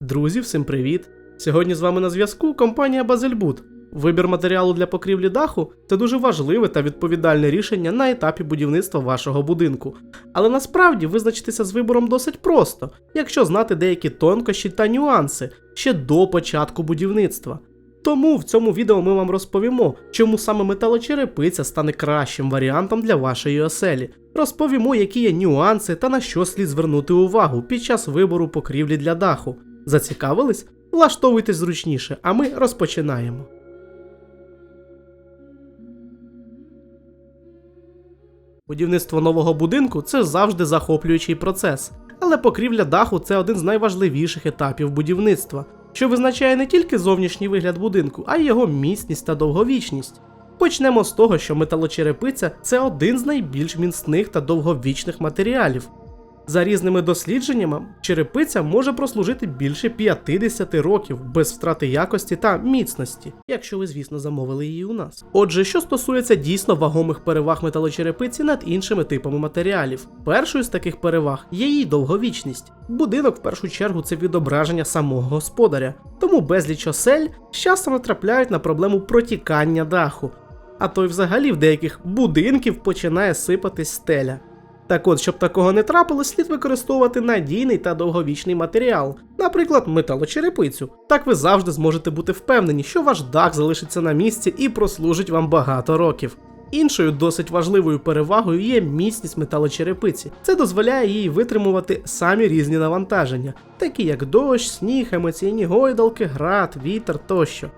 Друзі, всім привіт! Сьогодні з вами на зв'язку компанія Базельбуд. Вибір матеріалу для покрівлі даху це дуже важливе та відповідальне рішення на етапі будівництва вашого будинку. Але насправді визначитися з вибором досить просто, якщо знати деякі тонкощі та нюанси ще до початку будівництва. Тому в цьому відео ми вам розповімо, чому саме металочерепиця стане кращим варіантом для вашої оселі. Розповімо, які є нюанси та на що слід звернути увагу під час вибору покрівлі для даху. Зацікавились? Влаштовуйтесь зручніше, а ми розпочинаємо. Будівництво нового будинку це завжди захоплюючий процес, але покрівля даху це один з найважливіших етапів будівництва, що визначає не тільки зовнішній вигляд будинку, а й його міцність та довговічність. Почнемо з того, що металочерепиця це один з найбільш міцних та довговічних матеріалів. За різними дослідженнями, черепиця може прослужити більше 50 років без втрати якості та міцності, якщо ви, звісно, замовили її у нас. Отже, що стосується дійсно вагомих переваг металочерепиці над іншими типами матеріалів, першою з таких переваг є її довговічність. Будинок в першу чергу це відображення самого господаря, тому безліч осель з часом натрапляють на проблему протікання даху. А то й взагалі в деяких будинків починає сипатись стеля. Так от, щоб такого не трапилось, слід використовувати надійний та довговічний матеріал, наприклад, металочерепицю. Так ви завжди зможете бути впевнені, що ваш дах залишиться на місці і прослужить вам багато років. Іншою досить важливою перевагою є міцність металочерепиці. Це дозволяє їй витримувати самі різні навантаження, такі як дощ, сніг, емоційні гойдалки, град, вітер тощо.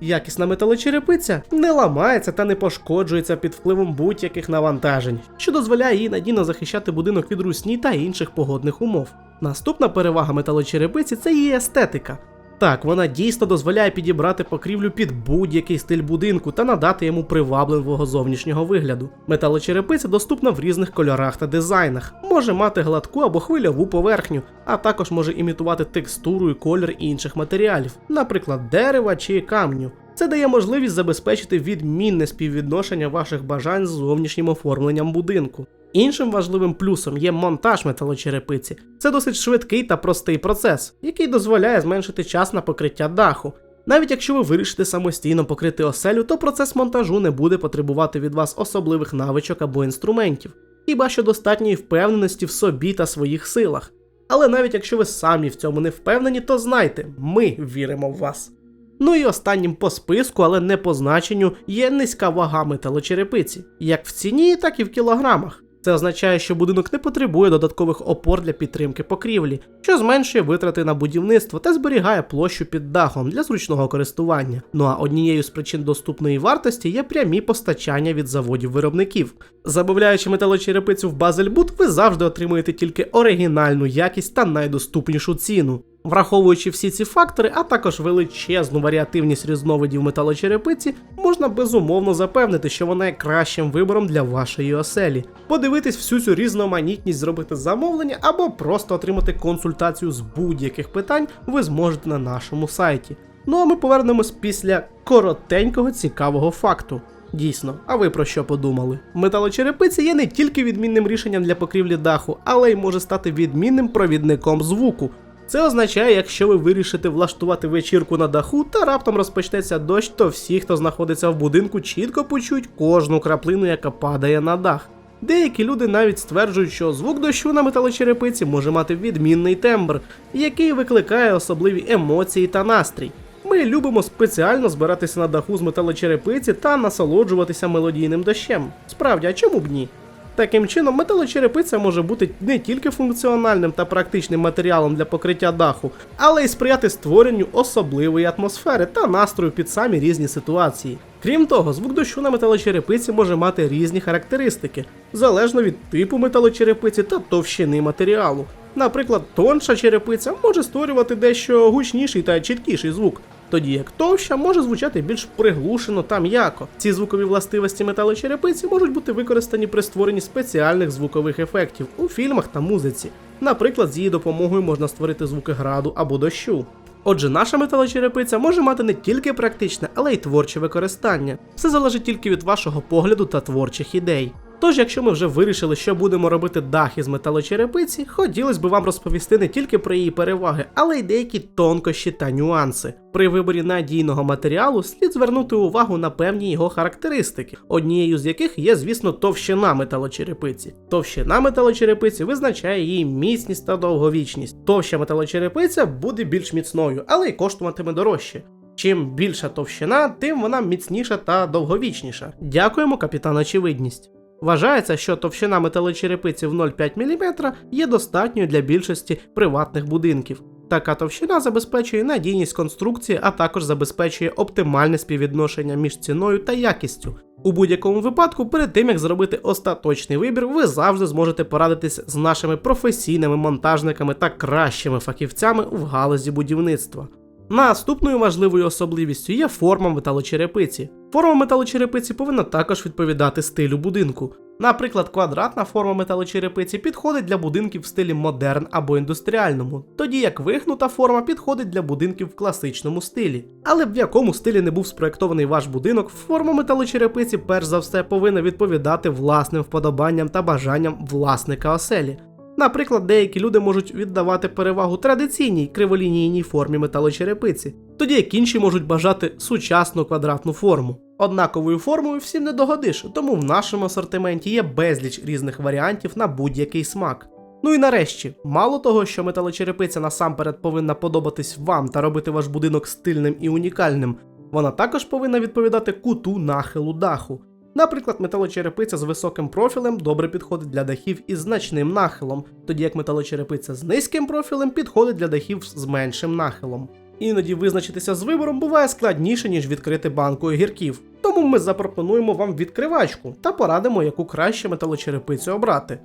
Якісна металочерепиця не ламається та не пошкоджується під впливом будь-яких навантажень, що дозволяє їй надійно захищати будинок від русні та інших погодних умов. Наступна перевага металочерепиці це її естетика. Так, вона дійсно дозволяє підібрати покрівлю під будь-який стиль будинку та надати йому привабливого зовнішнього вигляду. Металочерепиця доступна в різних кольорах та дизайнах, може мати гладку або хвильову поверхню, а також може імітувати текстуру і колір інших матеріалів, наприклад, дерева чи камню. Це дає можливість забезпечити відмінне співвідношення ваших бажань з зовнішнім оформленням будинку. Іншим важливим плюсом є монтаж металочерепиці. Це досить швидкий та простий процес, який дозволяє зменшити час на покриття даху. Навіть якщо ви вирішите самостійно покрити оселю, то процес монтажу не буде потребувати від вас особливих навичок або інструментів, хіба що достатньої впевненості в собі та своїх силах. Але навіть якщо ви самі в цьому не впевнені, то знайте, ми віримо в вас. Ну і останнім по списку, але не по значенню, є низька вага металочерепиці, як в ціні, так і в кілограмах. Це означає, що будинок не потребує додаткових опор для підтримки покрівлі, що зменшує витрати на будівництво та зберігає площу під дахом для зручного користування. Ну а однією з причин доступної вартості є прямі постачання від заводів-виробників. Замовляючи металочерепицю в Базельбут, ви завжди отримуєте тільки оригінальну якість та найдоступнішу ціну. Враховуючи всі ці фактори, а також величезну варіативність різновидів металочерепиці, можна безумовно запевнити, що вона є кращим вибором для вашої оселі. Подивитись всю цю різноманітність, зробити замовлення або просто отримати консультацію з будь-яких питань ви зможете на нашому сайті. Ну а ми повернемось після коротенького цікавого факту. Дійсно, а ви про що подумали? Металочерепиця є не тільки відмінним рішенням для покрівлі даху, але й може стати відмінним провідником звуку. Це означає, якщо ви вирішите влаштувати вечірку на даху та раптом розпочнеться дощ, то всі, хто знаходиться в будинку, чітко почують кожну краплину, яка падає на дах. Деякі люди навіть стверджують, що звук дощу на металочерепиці може мати відмінний тембр, який викликає особливі емоції та настрій. Ми любимо спеціально збиратися на даху з металочерепиці та насолоджуватися мелодійним дощем. Справді, а чому б ні? Таким чином, металочерепиця може бути не тільки функціональним та практичним матеріалом для покриття даху, але й сприяти створенню особливої атмосфери та настрою під самі різні ситуації. Крім того, звук дощу на металочерепиці може мати різні характеристики, залежно від типу металочерепиці та товщини матеріалу. Наприклад, тонша черепиця може створювати дещо гучніший та чіткіший звук, тоді як товща може звучати більш приглушено та м'яко. Ці звукові властивості металочерепиці можуть бути використані при створенні спеціальних звукових ефектів у фільмах та музиці. Наприклад, з її допомогою можна створити звуки граду або дощу. Отже, наша металочерепиця може мати не тільки практичне, але й творче використання. Все залежить тільки від вашого погляду та творчих ідей. Тож, якщо ми вже вирішили, що будемо робити дах із металочерепиці, хотілося б вам розповісти не тільки про її переваги, але й деякі тонкощі та нюанси. При виборі надійного матеріалу слід звернути увагу на певні його характеристики, однією з яких є, звісно, товщина металочерепиці. Товщина металочерепиці визначає її міцність та довговічність. Товща металочерепиця буде більш міцною, але й коштуватиме дорожче. Чим більша товщина, тим вона міцніша та довговічніша. Дякуємо, капітан Очевидність. Вважається, що товщина металочерепиці в 0,5 мм є достатньою для більшості приватних будинків. Така товщина забезпечує надійність конструкції, а також забезпечує оптимальне співвідношення між ціною та якістю. У будь-якому випадку, перед тим як зробити остаточний вибір, ви завжди зможете порадитись з нашими професійними монтажниками та кращими фахівцями в галузі будівництва. Наступною важливою особливістю є форма металочерепиці. Форма металочерепиці повинна також відповідати стилю будинку. Наприклад, квадратна форма металочерепиці підходить для будинків в стилі модерн або індустріальному, тоді як вигнута форма підходить для будинків в класичному стилі. Але в якому стилі не був спроєктований ваш будинок, форма металочерепиці перш за все повинна відповідати власним вподобанням та бажанням власника оселі. Наприклад, деякі люди можуть віддавати перевагу традиційній криволінійній формі металочерепиці, тоді як інші можуть бажати сучасну квадратну форму. Однаковою формою всім не догодиш, тому в нашому асортименті є безліч різних варіантів на будь-який смак. Ну і нарешті, мало того, що металочерепиця насамперед повинна подобатись вам та робити ваш будинок стильним і унікальним, вона також повинна відповідати куту нахилу даху. Наприклад, металочерепиця з високим профілем добре підходить для дахів із значним нахилом, тоді як металочерепиця з низьким профілем підходить для дахів з меншим нахилом. Іноді визначитися з вибором буває складніше, ніж відкрити банку огірків. Тому ми запропонуємо вам відкривачку та порадимо, яку краще металочерепицю обрати.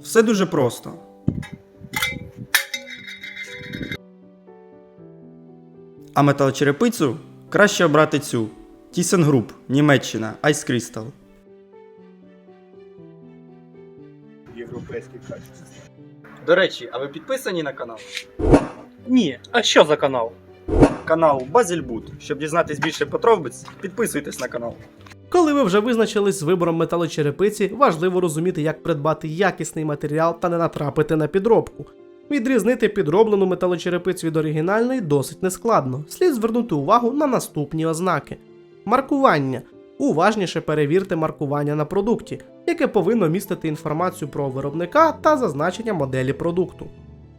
Все дуже просто. А металочерепицю краще обрати цю. ThyssenKrupp, Німеччина, Ice Crystal. європейських качеств. До речі, а ви підписані на канал? Ні, а що за канал? Канал Базельбут. Щоб дізнатись більше подробиць, підписуйтесь на канал. Коли ви вже визначились з вибором металочерепиці, важливо розуміти, як придбати якісний матеріал та не натрапити на підробку. Відрізнити підроблену металочерепицю від оригінальної досить нескладно. Слід звернути увагу на наступні ознаки: маркування. Уважніше перевірте маркування на продукті, яке повинно містити інформацію про виробника та зазначення моделі продукту.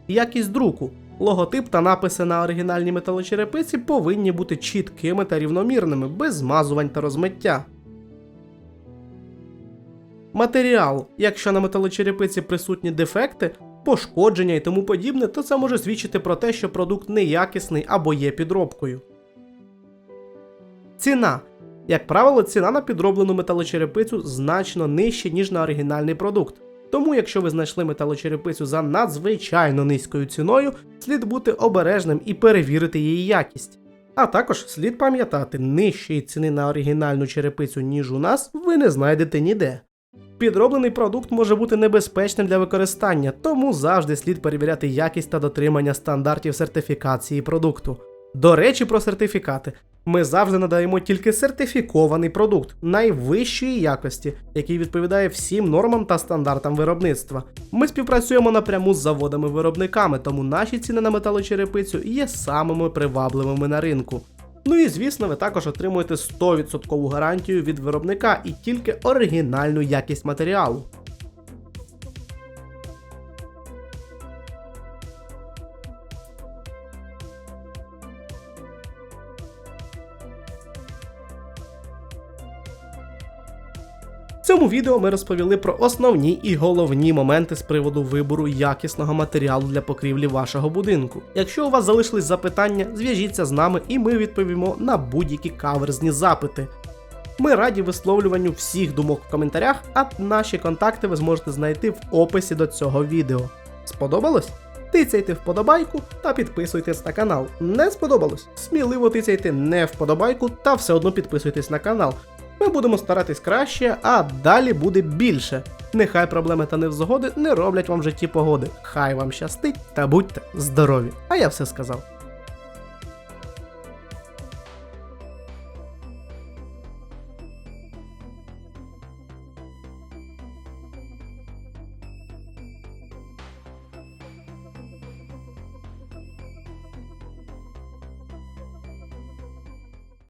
Якість друку. Логотип та написи на оригінальній металочерепиці повинні бути чіткими та рівномірними, без змазувань та розмиття. Матеріал. Якщо на металочерепиці присутні дефекти, пошкодження і тому подібне, то це може свідчити про те, що продукт неякісний або є підробкою. Ціна. Як правило, ціна на підроблену металочерепицю значно нижча, ніж на оригінальний продукт. Тому, якщо ви знайшли металочерепицю за надзвичайно низькою ціною, слід бути обережним і перевірити її якість. А також слід пам'ятати, нижчої ціни на оригінальну черепицю, ніж у нас, ви не знайдете ніде. Підроблений продукт може бути небезпечним для використання, тому завжди слід перевіряти якість та дотримання стандартів сертифікації продукту. До речі, про сертифікати. Ми завжди надаємо тільки сертифікований продукт найвищої якості, який відповідає всім нормам та стандартам виробництва. Ми співпрацюємо напряму з заводами-виробниками, тому наші ціни на металочерепицю є самими привабливими на ринку. Ну і звісно, ви також отримуєте 100% гарантію від виробника і тільки оригінальну якість матеріалу. В цьому відео ми розповіли про основні і головні моменти з приводу вибору якісного матеріалу для покрівлі вашого будинку. Якщо у вас залишились запитання, зв'яжіться з нами і ми відповімо на будь-які каверзні запити. Ми раді висловлюванню всіх думок в коментарях, а наші контакти ви зможете знайти в описі до цього відео. Сподобалось? Тицяйте вподобайку та підписуйтесь на канал. Не сподобалось? Сміливо тицяйте не вподобайку та все одно підписуйтесь на канал. Ми будемо старатись краще, а далі буде більше. Нехай проблеми та невзгоди не роблять вам в житті погоди. Хай вам щастить та будьте здорові! А я все сказав.